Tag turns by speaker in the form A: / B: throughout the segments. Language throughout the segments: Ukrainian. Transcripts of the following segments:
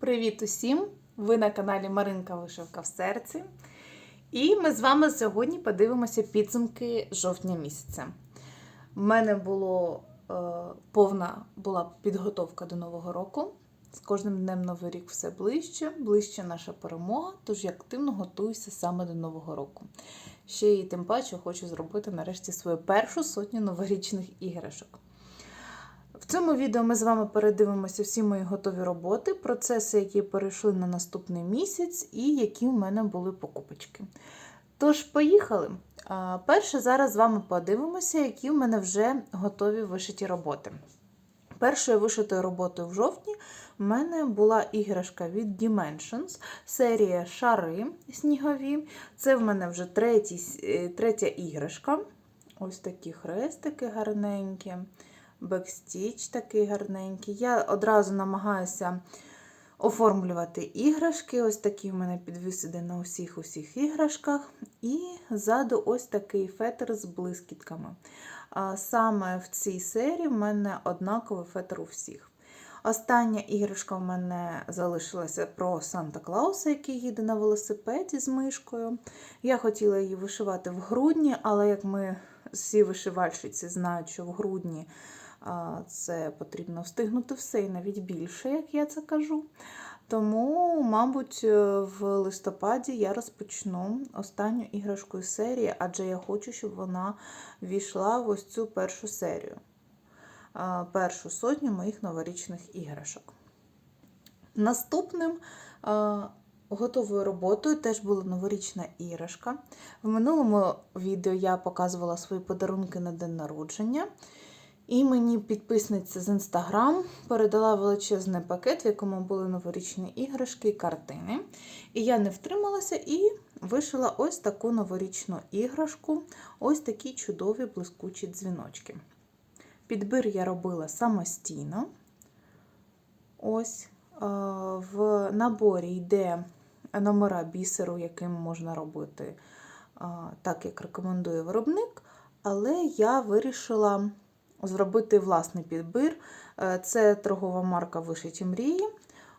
A: Привіт усім! Ви на каналі Маринка Вишивка в серці. І ми з вами сьогодні подивимося підсумки жовтня місяця. У мене було е, повна була підготовка до Нового року. З кожним днем Новий рік все ближче, ближче наша перемога, тож я активно готуюся саме до Нового року. Ще і тим паче хочу зробити нарешті свою першу сотню новорічних іграшок. В цьому відео ми з вами передивимося всі мої готові роботи, процеси, які перейшли на наступний місяць, і які в мене були покупочки. Тож, поїхали! Перше, зараз з вами подивимося, які в мене вже готові вишиті роботи. Першою вишитою роботою в жовтні в мене була іграшка від Dimensions, серія шари снігові. Це в мене вже третій, е, третя іграшка. Ось такі хрестики гарненькі бекстіч такий гарненький. Я одразу намагаюся оформлювати іграшки. Ось такі в мене підвіс іде на усіх усіх іграшках. І ззаду ось такий фетр з блискітками. Саме в цій серії в мене однаковий фетр у всіх. Остання іграшка в мене залишилася про Санта Клауса, який їде на велосипеді з мишкою. Я хотіла її вишивати в грудні, але як ми всі вишивальщиці знають, що в грудні це потрібно встигнути все і навіть більше, як я це кажу. Тому, мабуть, в листопаді я розпочну останню іграшку серії, адже я хочу, щоб вона війшла в ось цю першу серію, першу сотню моїх новорічних іграшок. Наступним готовою роботою теж була новорічна іграшка. В минулому відео я показувала свої подарунки на день народження. І мені підписниця з інстаграм передала величезний пакет, в якому були новорічні іграшки і картини. І я не втрималася і вишила ось таку новорічну іграшку, ось такі чудові блискучі дзвіночки. Підбір я робила самостійно. Ось в наборі йде номера бісеру, яким можна робити так, як рекомендує виробник. Але я вирішила зробити власний підбір. Е, це торгова марка Вишиті мрії.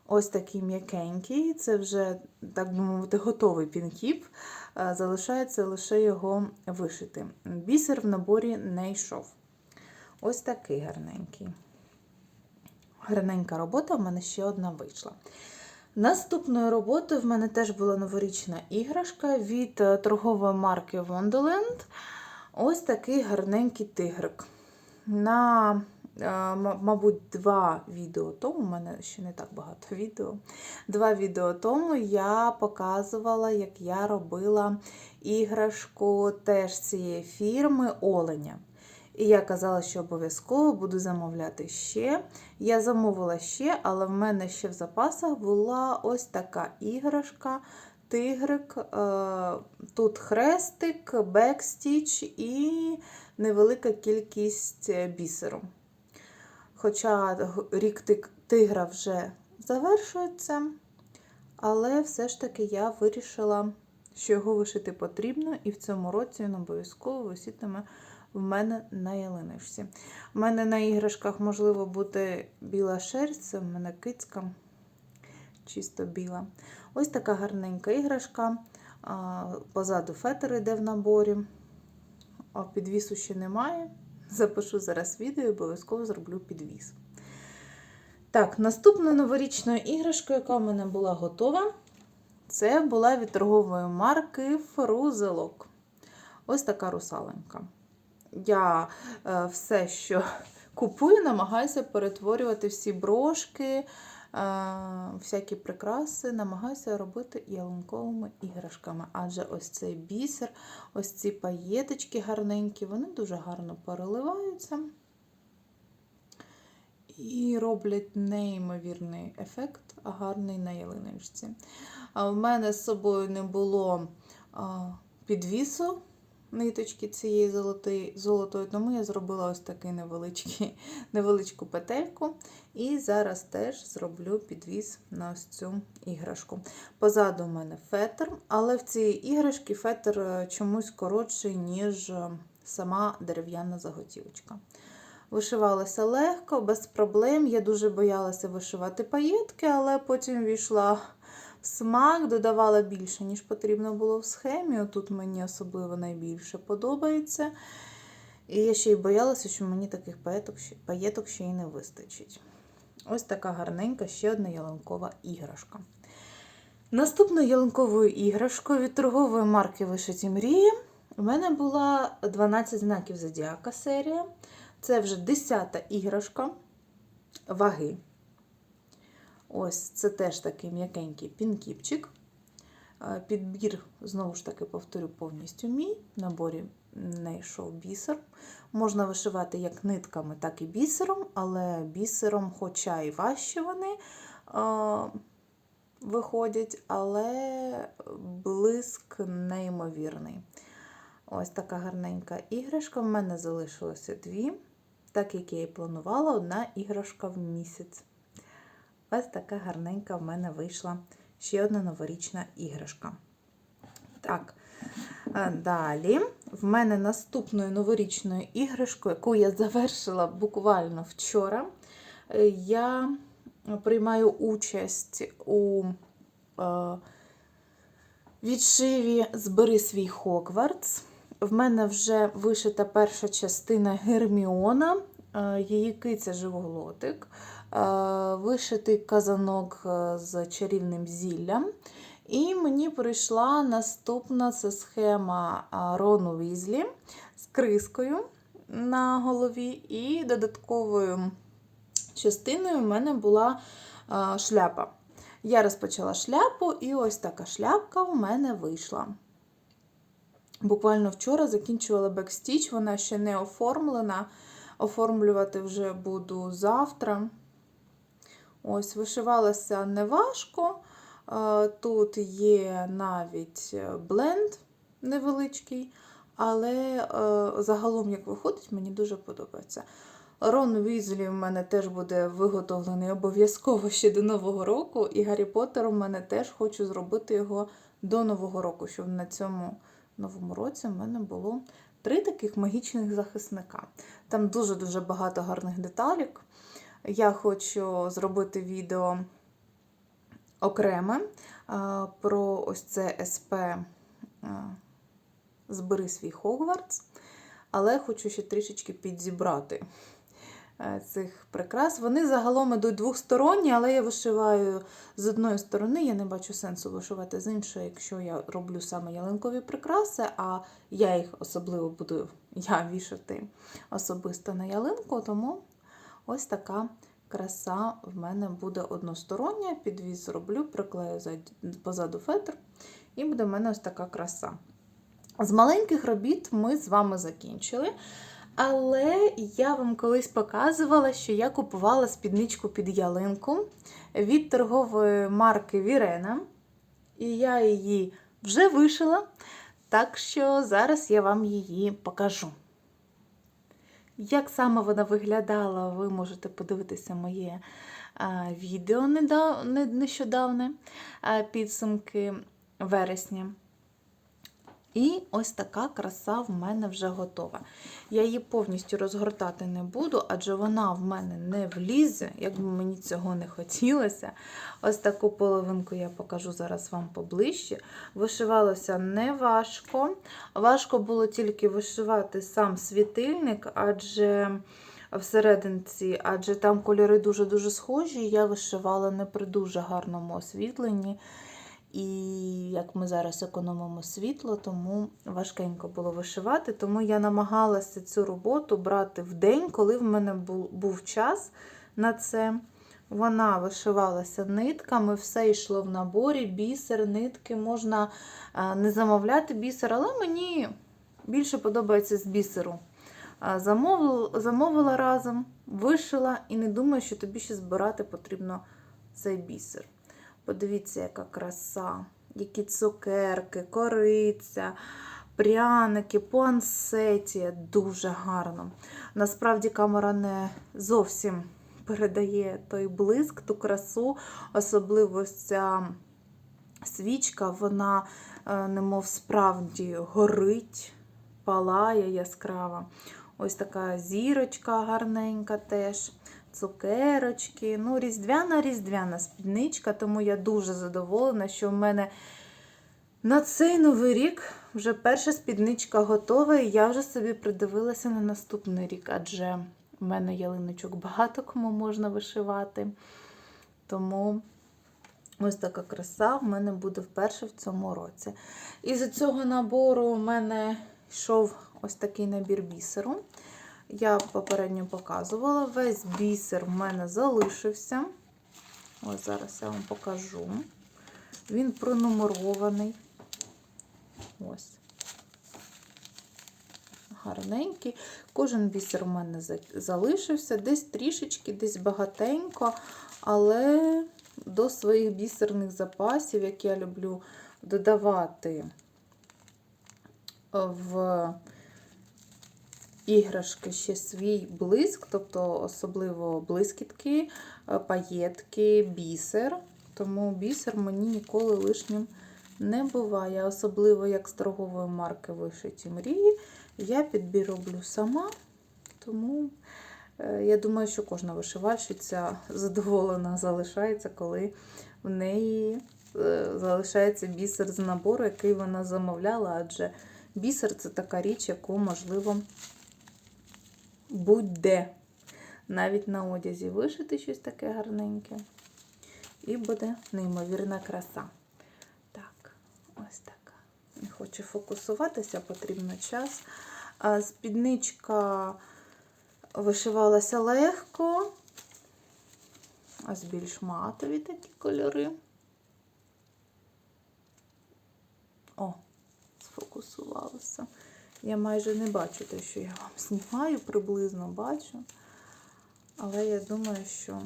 A: Ось такий м'якенький, це вже, так би мовити, готовий пінкіп. Е, залишається лише його вишити. Бісер в наборі не йшов. Ось такий гарненький. Гарненька робота, в мене ще одна вийшла. Наступною роботою в мене теж була новорічна іграшка від е, торгової марки Wonderland. Ось такий гарненький тигрик. На, е, мабуть, два відео тому, у мене ще не так багато відео. Два відео тому я показувала, як я робила іграшку теж цієї фірми Оленя. І я казала, що обов'язково буду замовляти ще. Я замовила ще, але в мене ще в запасах була ось така іграшка. Тигрик, е, тут хрестик, бекстіч і невелика кількість е, бісеру. Хоча рік тигра вже завершується, але все ж таки я вирішила, що його вишити потрібно, і в цьому році він обов'язково висітиме в мене на ялинишці. У мене на іграшках можливо бути біла шерсть, це в мене кицька, чисто біла. Ось така гарненька іграшка. Позаду фетер йде в наборі підвісу ще немає. Запишу зараз відео і обов'язково зроблю підвіс. Так, наступною новорічною іграшкою, яка в мене була готова, це була від торгової марки Фрузелок. Ось така русаленька. Я е, все, що купую, намагаюся перетворювати всі брошки, всякі прикраси намагаюся робити ялинковими іграшками. Адже ось цей бісер, ось ці паєточки гарненькі, вони дуже гарно переливаються і роблять неймовірний ефект, гарний на ялиночці. А в мене з собою не було підвісу ниточки цієї золотої, золотої, тому я зробила ось таку невеличку петельку. І зараз теж зроблю підвіз на ось цю іграшку. Позаду у мене фетр, але в цій іграшці фетр е, чомусь коротший, ніж е, сама дерев'яна заготівочка. Вишивалося легко, без проблем. Я дуже боялася вишивати паєтки, але потім війшла смак, додавала більше, ніж потрібно було в схемі. Тут мені особливо найбільше подобається. І я ще й боялася, що мені таких паєток, ще- й не вистачить. Ось така гарненька ще одна ялинкова іграшка. Наступною ялинковою іграшкою від торгової марки Вишиті мрії у мене була 12 знаків Зодіака серія. Це вже 10-та іграшка ваги. Ось це теж такий м'якенький пінкіпчик. Підбір, знову ж таки, повторю, повністю мій. В наборі не йшов бісер. Можна вишивати як нитками, так і бісером, але бісером, хоча і важче вони виходять, але блиск неймовірний. Ось така гарненька іграшка. В мене залишилося дві. Так як я і планувала, одна іграшка в місяць. Ось така гарненька в мене вийшла ще одна новорічна іграшка. Так, е, далі в мене наступною новорічною іграшкою, яку я завершила буквально вчора, е, я приймаю участь у е, відшиві Збери свій Хогвартс. В мене вже вишита перша частина Герміона, її киця живоглотик, вишитий казанок е, з чарівним зіллям. І мені прийшла наступна це схема а, Рону Візлі з крискою на голові, і додатковою частиною в мене була шляпа. Я розпочала шляпу, і ось така шляпка в мене вийшла. Буквально вчора закінчувала бекстіч, вона ще не оформлена. Оформлювати вже буду завтра. Ось, вишивалася неважко. Е, Тут є навіть бленд невеличкий, але е, загалом, як виходить, мені дуже подобається. Рон Візлі в мене теж буде виготовлений обов'язково ще до Нового року, і Гаррі Поттер у мене теж хочу зробити його до Нового року, щоб на цьому новому році в мене було три таких магічних захисника. Там дуже-дуже багато гарних деталік. Я хочу зробити відео окреме про ось це СП Збери свій Хогвартс, але хочу ще трішечки підзібрати е, цих прикрас. Вони загалом ідуть двосторонні, але я вишиваю з одної сторони, я не бачу сенсу вишивати з іншої, якщо я роблю саме ялинкові прикраси, а я їх особливо буду я вішати особисто на ялинку, тому ось така краса в мене буде одностороння. Підвіз зроблю, приклею позаду фетр, і буде в мене ось така краса. З маленьких робіт ми з вами закінчили. Але я вам колись показувала, що я купувала спідничку під ялинку від торгової марки Вірена. І я її вже вишила, так що зараз я вам її покажу. Як саме вона виглядала, ви можете подивитися моє відео нещодавне підсумки вересня. І ось така краса в мене вже готова. Я її повністю розгортати не буду, адже вона в мене не влізе, як би мені цього не хотілося. Ось таку половинку я покажу зараз вам поближче. Вишивалося не важко. Важко було тільки вишивати сам світильник, адже всерединці, адже там кольори дуже-дуже схожі. Я вишивала не при дуже гарному освітленні. І як ми зараз економимо світло, тому важкенько було вишивати. Тому я намагалася цю роботу брати в день, коли в мене був, час на це. Вона вишивалася нитками, все йшло в наборі, бісер, нитки. Можна е, не замовляти бісер, але мені більше подобається з бісеру. Е, Замовила, замовила разом, вишила і не думаю, що тобі ще збирати потрібно цей бісер. Подивіться, яка краса, які цукерки, кориця, пряники, пуансеті. Дуже гарно. Насправді камера не зовсім передає той блиск, ту красу, особливо ця свічка, вона, е, немов справді, горить, палає яскрава. Ось така зірочка гарненька теж. Цукерочки. Ну, різдвяна різдвяна спідничка, тому я дуже задоволена, що в мене на цей новий рік вже перша спідничка готова, і я вже собі придивилася на наступний рік, адже в мене ялиночок багато кому можна вишивати. Тому ось така краса в мене буде вперше в цьому році. І з цього набору у мене йшов ось такий набір бісеру. Я попередньо показувала. Весь бісер в мене залишився. Ось зараз я вам покажу. Він пронумерований. Ось. Гарненький. Кожен бісер у мене залишився. Десь трішечки, десь багатенько, але до своїх бісерних запасів, які я люблю додавати в іграшки ще свій блиск, тобто особливо блискітки, е, паєтки, бісер. Тому бісер мені ніколи лишнім не буває. Особливо як з торгової марки вишиті мрії. Я підбір роблю сама, тому е, я думаю, що кожна вишивальщиця задоволена залишається, коли в неї е, залишається бісер з набору, який вона замовляла, адже бісер це така річ, яку можливо будь-де. Навіть на одязі вишити щось таке гарненьке. І буде неймовірна краса. Так, ось така. Не хочу фокусуватися, потрібно час. Спідничка вишивалася легко. Ось більш матові такі кольори. О, сфокусувалася. Я майже не бачу те, що я вам знімаю, приблизно бачу. Але я думаю, що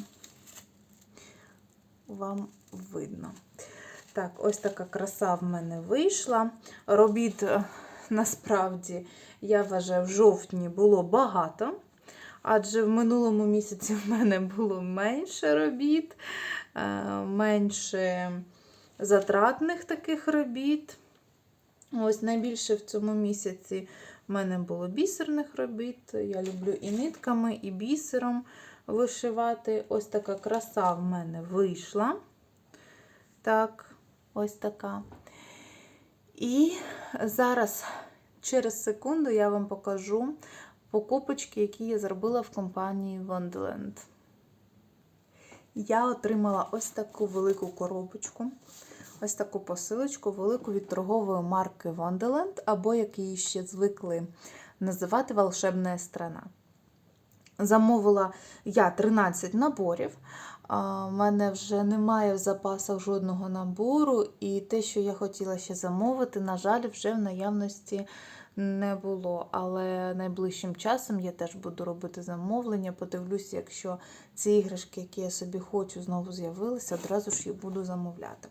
A: вам видно. Так, ось така краса в мене вийшла. Робіт е, насправді, я вважаю, в жовтні було багато. Адже в минулому місяці в мене було менше робіт, е, менше затратних таких робіт. Ось найбільше в цьому місяці в мене було бісерних робіт. Я люблю і нитками, і бісером вишивати. Ось така краса в мене вийшла. Так, ось така. І зараз, через секунду, я вам покажу покупочки, які я зробила в компанії Wonderland. Я отримала ось таку велику коробочку. Ось таку посилочку велику від торгової марки Wonderland, або як її ще звикли називати Волшебна страна. Замовила я 13 наборів. У мене вже немає в запасах жодного набору, і те, що я хотіла ще замовити, на жаль, вже в наявності не було. Але найближчим часом я теж буду робити замовлення. Подивлюся, якщо ці іграшки, які я собі хочу, знову з'явилися, одразу ж їх буду замовляти.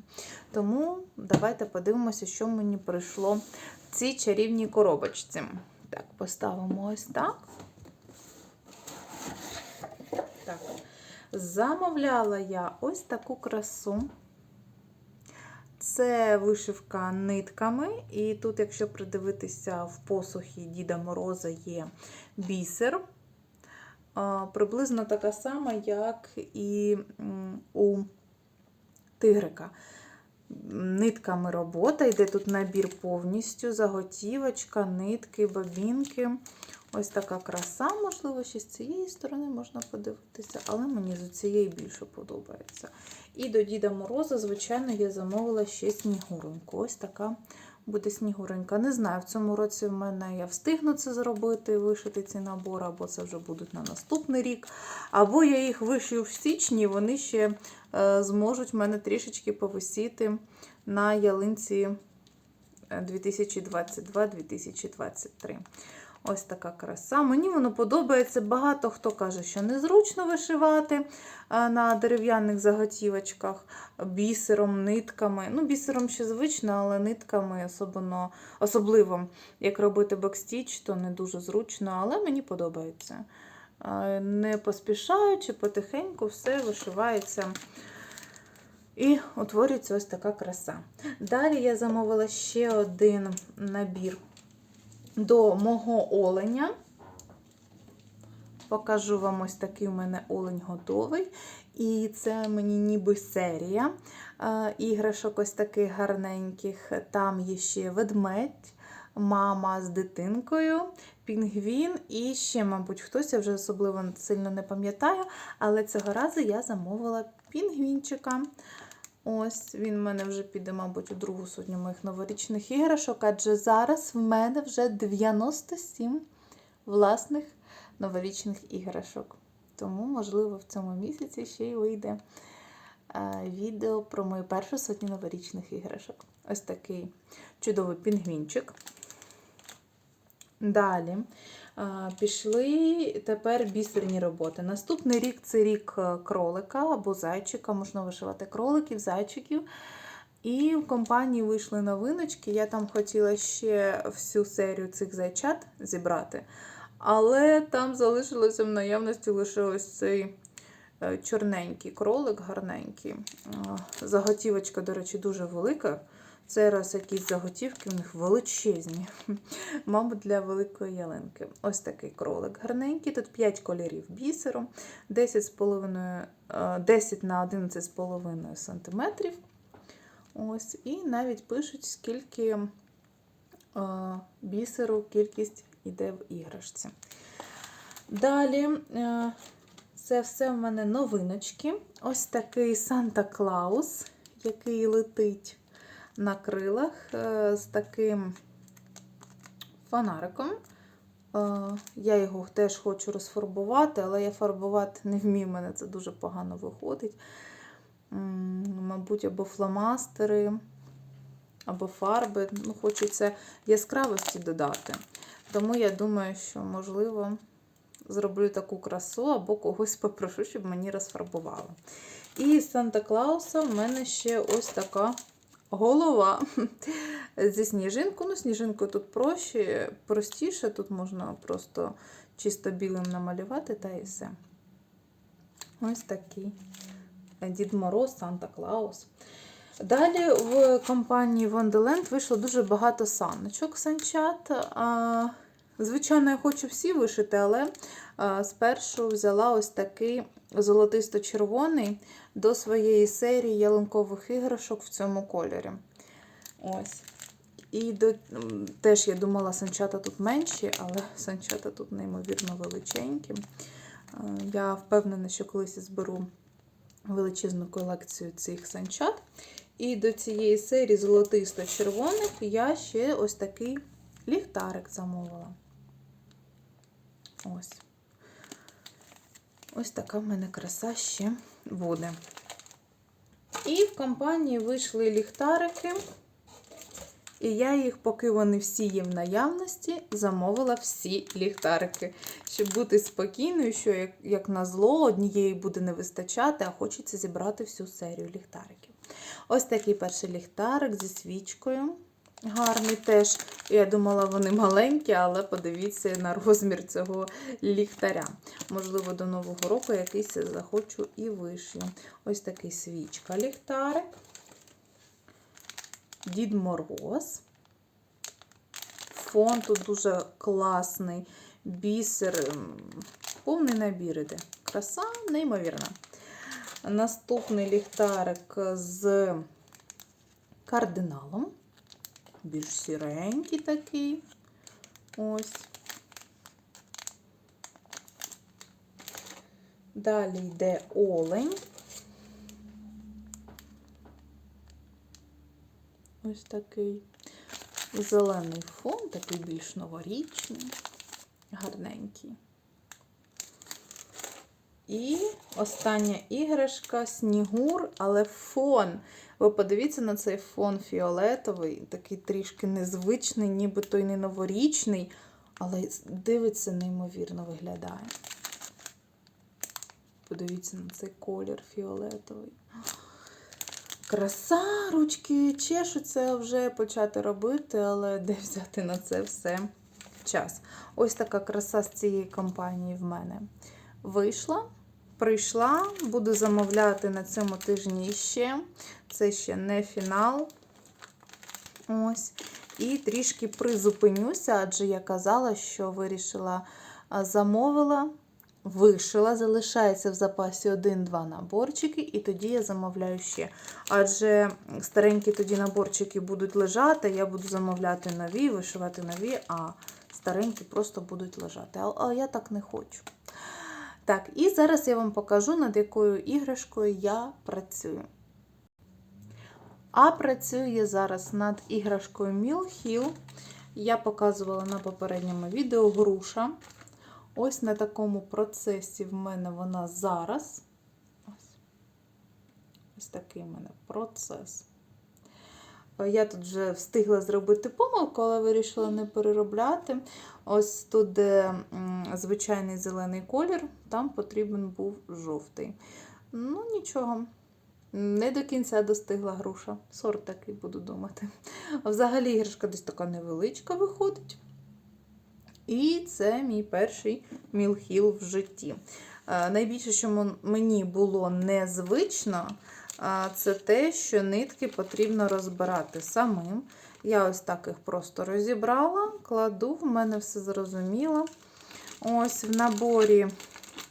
A: Тому давайте подивимося, що мені прийшло в цій чарівній коробочці. Так, поставимо ось так. Так, замовляла я ось таку красу. Це вишивка нитками, і тут, якщо придивитися в посухі Діда Мороза, є бісер. Приблизно така сама, як і у тигрика. Нитками робота, йде тут набір повністю, заготівочка, нитки, бобінки. Ось така краса, можливо, ще з цієї сторони можна подивитися, але мені з цієї більше подобається. І до Діда Мороза, звичайно, я замовила ще снігуреньку. Ось така буде снігуренька. Не знаю, в цьому році в мене я встигну це зробити, вишити ці набори, або це вже будуть на наступний рік. Або я їх вишию в січні, вони ще е, зможуть в мене трішечки повисіти на ялинці 2022-2023. Ось така краса. Мені воно подобається. Багато хто каже, що незручно вишивати на дерев'яних заготівочках бісером, нитками. Ну, бісером ще звично, але нитками особливо, особливо як робити бекстіч, то не дуже зручно, але мені подобається. Не поспішаючи, потихеньку все вишивається. І утворюється ось така краса. Далі я замовила ще один набір до мого оленя. покажу вам ось такий у мене олень готовий. І це мені ніби серія е, іграшок ось таких гарненьких. Там є ще ведмедь, мама з дитинкою, пінгвін і ще, мабуть, хтось, я вже особливо сильно не пам'ятаю, але цього разу я замовила пінгвінчика. Ось він в мене вже піде, мабуть, у другу сотню моїх новорічних іграшок, адже зараз в мене вже 97 власних новорічних іграшок. Тому, можливо, в цьому місяці ще й вийде е, відео про мою першу сотню новорічних іграшок. Ось такий чудовий пінгвінчик. Далі пішли тепер бісерні роботи. Наступний рік це рік е, кролика або зайчика, можна вишивати кроликів, зайчиків. І в компанії вийшли новиночки. Я там хотіла ще всю серію цих зайчат зібрати. Але там залишилося в наявності лише ось цей е, чорненький кролик, гарненький. Заготівочка, до речі, дуже велика. Це раз якісь заготівки, у них величезні. Мабуть, для великої ялинки. Ось такий кролик гарненький. Тут 5 кольорів бісеру, 10, з половиною, е, 10 на 11,5 см. Ось, і навіть пишуть, скільки е, бісеру кількість йде в іграшці. Далі, е, це все в мене новиночки. Ось такий Санта Клаус, який летить на крилах е, з таким фонариком. Е, Я його теж хочу розфарбувати, але я фарбувати не вмію, мене це дуже погано виходить. Мабуть, або фломастери, або фарби. Ну, Хочеться яскравості додати. Тому я думаю, що, можливо, зроблю таку красу або когось попрошу, щоб мені розфарбували. І з Санта Клауса в мене ще ось така голова зі сніжинку. Ну, сніжинку тут проще, простіше, тут можна просто чисто білим намалювати та і все. Ось такий Дід Мороз, Санта Клаус. Далі в компанії Wonderland вийшло дуже багато саночок санчат. Звичайно, я хочу всі вишити, але спершу взяла ось такий золотисто-червоний до своєї серії ялинкових іграшок в цьому кольорі. Ось. І до, теж я думала, санчата тут менші, але санчата тут неймовірно величенькі. Я впевнена, що колись я зберу величезну колекцію цих санчат. І до цієї серії золотисто-червоних я ще ось такий ліхтарик замовила. Ось. Ось така в мене краса ще буде. І в компанії вийшли ліхтарики. І я їх, поки вони всі є в наявності, замовила всі ліхтарики. Щоб бути спокійною, що як, як на зло, однієї буде не вистачати, а хочеться зібрати всю серію ліхтариків. Ось такий перший ліхтарик зі свічкою. Гарний теж. Я думала, вони маленькі, але подивіться на розмір цього ліхтаря. Можливо, до Нового року якийсь захочу і вишлю. Ось такий свічка ліхтарик. Дід Мороз. Фон тут дуже класний. Бісер, повний набір іде. Краса неймовірна. Наступний ліхтарик з кардиналом. Більш сіренький такий. Ось. Далі йде олень. Ось такий зелений фон, такий більш новорічний, гарненький. І остання іграшка снігур, але фон. Ви подивіться на цей фон фіолетовий, такий трішки незвичний, ніби той не новорічний, але дивиться, неймовірно виглядає. Подивіться на цей колір фіолетовий. Краса, ручки чешуться вже почати робити, але де взяти на це все час. Ось така краса з цієї компанії в мене вийшла. Прийшла, буду замовляти на цьому тижні ще. Це ще не фінал. Ось. І трішки призупинюся, адже я казала, що вирішила, замовила вишила, залишається в запасі один-два наборчики, і тоді я замовляю ще. Адже старенькі тоді наборчики будуть лежати, я буду замовляти нові, вишивати нові, а старенькі просто будуть лежати. А я так не хочу. Так, і зараз я вам покажу, над якою іграшкою я працюю. А працюю я зараз над іграшкою Mill Hill. Я показувала на попередньому відео груша. Ось на такому процесі в мене вона зараз. Ось, ось такий в мене процес. Я тут вже встигла зробити помилку, але вирішила не переробляти. Ось тут, де звичайний зелений колір, там потрібен був жовтий. Ну, нічого. Не до кінця достигла груша. Сорт такий буду думати. Взагалі іграшка десь така невеличка виходить. І це мій перший мілхіл в житті. Найбільше, що мені було незвично, це те, що нитки потрібно розбирати самим. Я ось так їх просто розібрала, кладу, в мене все зрозуміло. Ось в наборі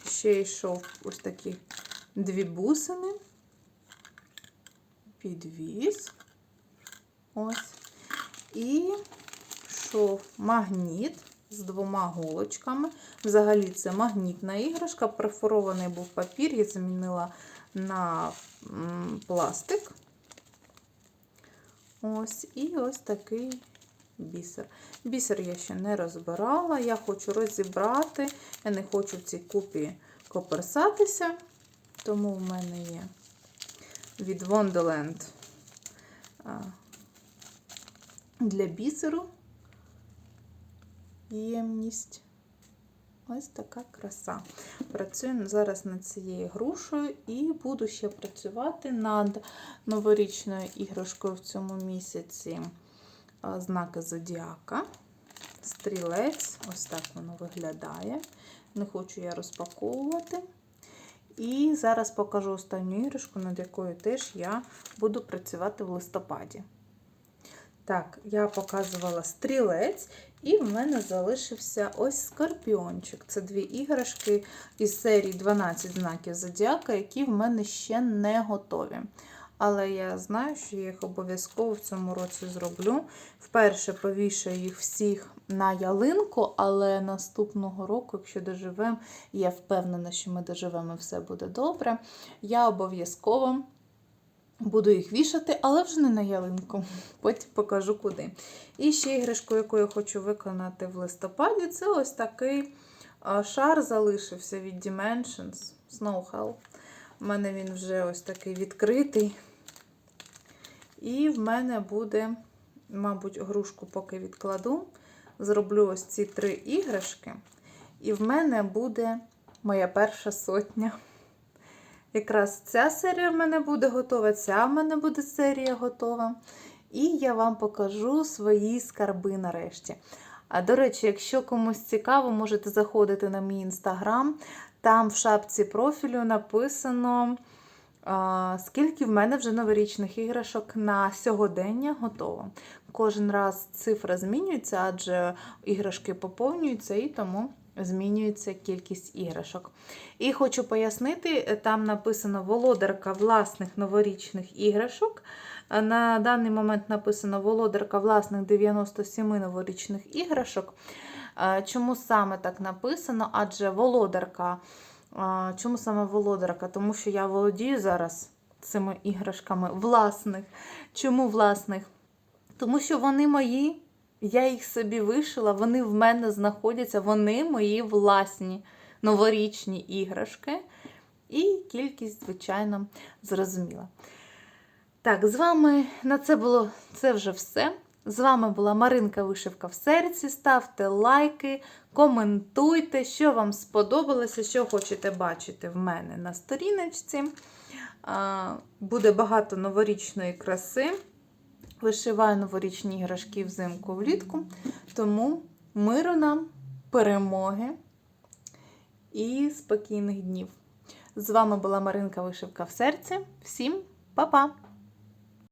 A: ще йшов ось такі дві бусини, підвіз. Ось. І йшов магніт з двома голочками. Взагалі, це магнітна іграшка. Перфорований був папір, я замінила на пластик. Ось, і ось такий бісер. Бісер я ще не розбирала, я хочу розібрати. Я не хочу в цій купі коперсатися, тому в мене є від Wonderland для бісеру ємність. Ось така краса. Працюю зараз над цією грушею і буду ще працювати над новорічною іграшкою в цьому місяці знаки Зодіака. Стрілець, ось так воно виглядає. Не хочу я розпаковувати. І зараз покажу останню іграшку, над якою теж я буду працювати в листопаді. Так, я показувала стрілець, і в мене залишився ось скорпіончик. Це дві іграшки із серії 12 знаків Зодіака, які в мене ще не готові. Але я знаю, що я їх обов'язково в цьому році зроблю. Вперше повішаю їх всіх на ялинку, але наступного року, якщо доживемо, я впевнена, що ми доживемо і все буде добре. Я обов'язково Буду їх вішати, але вже не на ялинку. Потім покажу куди. І ще іграшку, яку я хочу виконати в листопаді, це ось такий шар залишився від Dimensions Snow Hell. У мене він вже ось такий відкритий. І в мене буде, мабуть, грушку поки відкладу. Зроблю ось ці три іграшки. І в мене буде моя перша сотня. Якраз ця серія в мене буде готова, ця в мене буде серія готова. І я вам покажу свої скарби нарешті. А до речі, якщо комусь цікаво, можете заходити на мій інстаграм. Там в шапці профілю написано, скільки в мене вже новорічних іграшок на сьогодення готово. Кожен раз цифра змінюється, адже іграшки поповнюються і тому змінюється кількість іграшок. І хочу пояснити, там написано володарка власних новорічних іграшок. На даний момент написано володарка власних 97 новорічних іграшок. Чому саме так написано? Адже володарка. Чому саме володарка? Тому що я володію зараз цими іграшками власних. Чому власних? Тому що вони мої. Я їх собі вишила, вони в мене знаходяться, вони мої власні новорічні іграшки. І кількість, звичайно, зрозуміла. Так, з вами на це було це вже все. З вами була Маринка Вишивка в серці. Ставте лайки, коментуйте, що вам сподобалося, що хочете бачити в мене на сторіночці. Буде багато новорічної краси. Вишиваю новорічні іграшки взимку влітку. Тому миру нам, перемоги і спокійних днів. З вами була Маринка Вишивка в серці. Всім па-па!